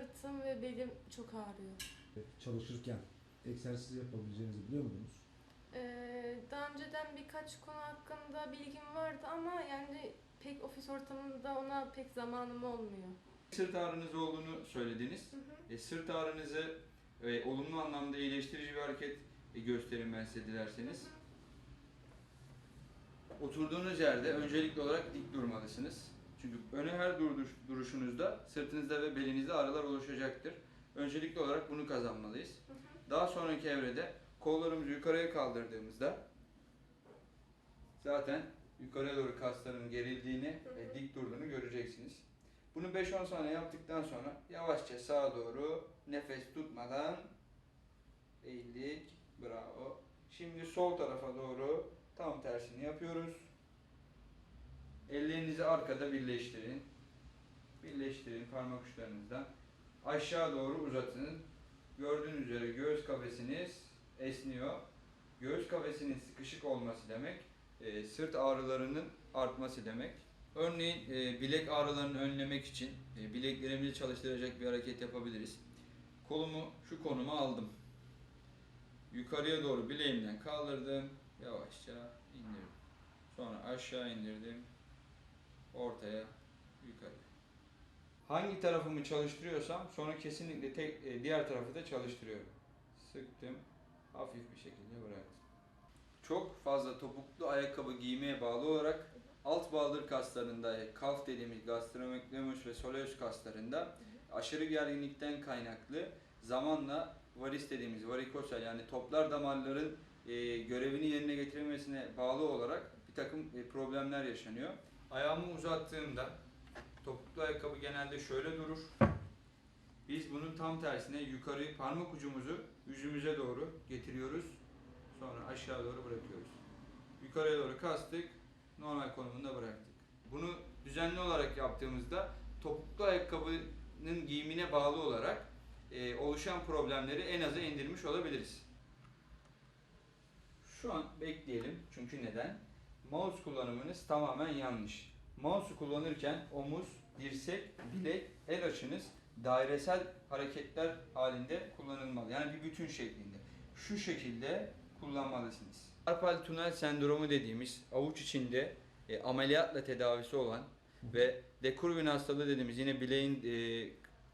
sırtım ve belim çok ağrıyor. Çalışırken egzersiz yapabileceğinizi biliyor muydunuz? Ee, daha önceden birkaç konu hakkında bilgim vardı ama yani pek ofis ortamında ona pek zamanım olmuyor. Sırt ağrınız olduğunu söylediniz. Hı hı. E, sırt ağrınızı e, olumlu anlamda iyileştirici bir hareket e, göstereyim ben size dilerseniz. Oturduğunuz yerde öncelikli olarak dik durmalısınız. Çünkü öne her duruş, duruşunuzda sırtınızda ve belinizde ağrılar oluşacaktır. Öncelikli olarak bunu kazanmalıyız. Hı hı. Daha sonraki evrede kollarımızı yukarıya kaldırdığımızda zaten yukarıya doğru kasların gerildiğini Hı hı. ve dik durduğunu göreceksiniz. Bunu 5-10 saniye yaptıktan sonra yavaşça sağa doğru nefes tutmadan eğildik. Bravo. Şimdi sol tarafa doğru tam tersini yapıyoruz. Ellerinizi arkada birleştirin. Birleştirin parmak uçlarınızdan. Aşağı doğru uzatın. Gördüğünüz üzere göğüs kafesiniz esniyor. Göğüs kafesinin sıkışık olması demek, e, sırt ağrılarının artması demek. Örneğin e, bilek ağrılarını önlemek için e, bileklerimizi çalıştıracak bir hareket yapabiliriz. Kolumu şu konuma aldım. Yukarıya doğru bileğimden kaldırdım. Yavaşça indirdim. Sonra aşağı indirdim. Ortaya, yukarı. Hangi tarafımı çalıştırıyorsam sonra kesinlikle tek e, diğer tarafı da çalıştırıyorum. Sıktım, hafif bir şekilde bıraktım. Çok fazla topuklu ayakkabı giymeye bağlı olarak alt baldır kaslarında, kalf dediğimiz gastrocnemius ve soleus kaslarında aşırı gerginlikten kaynaklı zamanla varis dediğimiz varikosel yani toplar damarların e, görevini yerine getirememesine bağlı olarak bir takım e, problemler yaşanıyor. Ayağımı uzattığımda topuklu ayakkabı genelde şöyle durur. Biz bunun tam tersine yukarı parmak ucumuzu yüzümüze doğru getiriyoruz. Sonra aşağı doğru bırakıyoruz. Yukarıya doğru kastık, normal konumunda bıraktık. Bunu düzenli olarak yaptığımızda topuklu ayakkabının giyimine bağlı olarak e, oluşan problemleri en aza indirmiş olabiliriz. Şu an bekleyelim. Çünkü neden? Mouse kullanımınız tamamen yanlış. Mouse'u kullanırken omuz, dirsek, bilek, el açınız dairesel hareketler halinde kullanılmalı. Yani bir bütün şeklinde. Şu şekilde kullanmalısınız. Karpal tünel sendromu dediğimiz avuç içinde e, ameliyatla tedavisi olan ve dekurvin hastalığı dediğimiz yine bileğin e,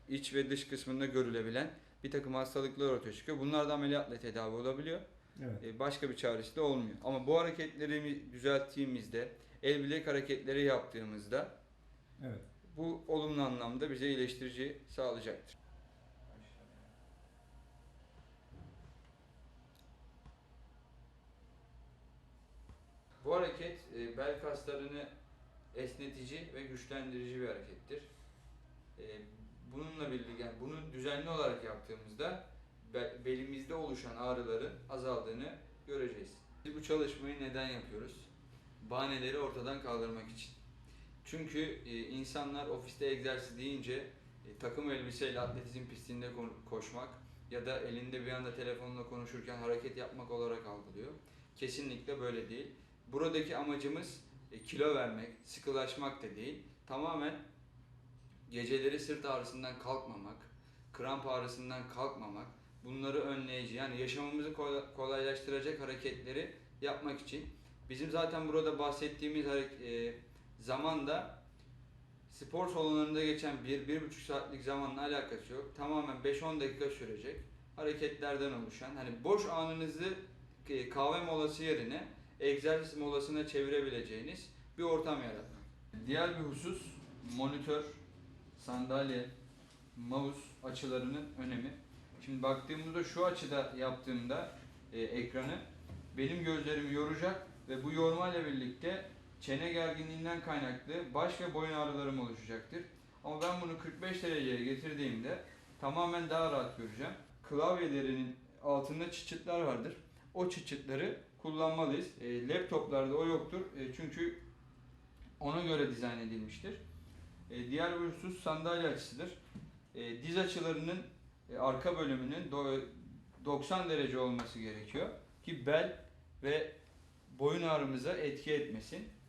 iç ve dış kısmında görülebilen bir takım hastalıklar ortaya çıkıyor. Bunlar da ameliyatla tedavi olabiliyor. Evet. E, başka bir çaresi de olmuyor. Ama bu hareketleri düzelttiğimizde, el bilek hareketleri yaptığımızda Evet. bu olumlu anlamda bize iyileştirici sağlayacaktır. Bu hareket e, bel kaslarını esnetici ve güçlendirici bir harekettir. E, Bununla birlikte yani bunu düzenli olarak yaptığımızda belimizde oluşan ağrıların azaldığını göreceğiz. Biz bu çalışmayı neden yapıyoruz? Bahaneleri ortadan kaldırmak için. Çünkü e, insanlar ofiste egzersiz deyince e, takım elbiseyle atletizm pistinde ko- koşmak ya da elinde bir anda telefonla konuşurken hareket yapmak olarak algılıyor. Kesinlikle böyle değil. Buradaki amacımız e, kilo vermek, sıkılaşmak da değil. Tamamen geceleri sırt ağrısından kalkmamak, kramp ağrısından kalkmamak, bunları önleyici yani yaşamımızı kolay- kolaylaştıracak hareketleri yapmak için. Bizim zaten burada bahsettiğimiz e, zamanda spor salonlarında geçen 1-1,5 saatlik zamanla alakası yok. Tamamen 5-10 dakika sürecek hareketlerden oluşan, hani boş anınızı e, kahve molası yerine egzersiz molasına çevirebileceğiniz bir ortam yaratmak. Diğer bir husus monitör, sandalye, mouse açılarının önemi. Şimdi baktığımızda şu açıda yaptığımda e, ekranı benim gözlerimi yoracak ve bu yormayla birlikte çene gerginliğinden kaynaklı baş ve boyun ağrılarım oluşacaktır. Ama ben bunu 45 dereceye getirdiğimde tamamen daha rahat göreceğim. Klavyelerinin altında çıçıtlar vardır. O çıçıtları kullanmalıyız. E, laptoplarda o yoktur. E, çünkü ona göre dizayn edilmiştir. E, diğer bir husus sandalye açısıdır. E, diz açılarının arka bölümünün do- 90 derece olması gerekiyor ki bel ve boyun ağrımıza etki etmesin.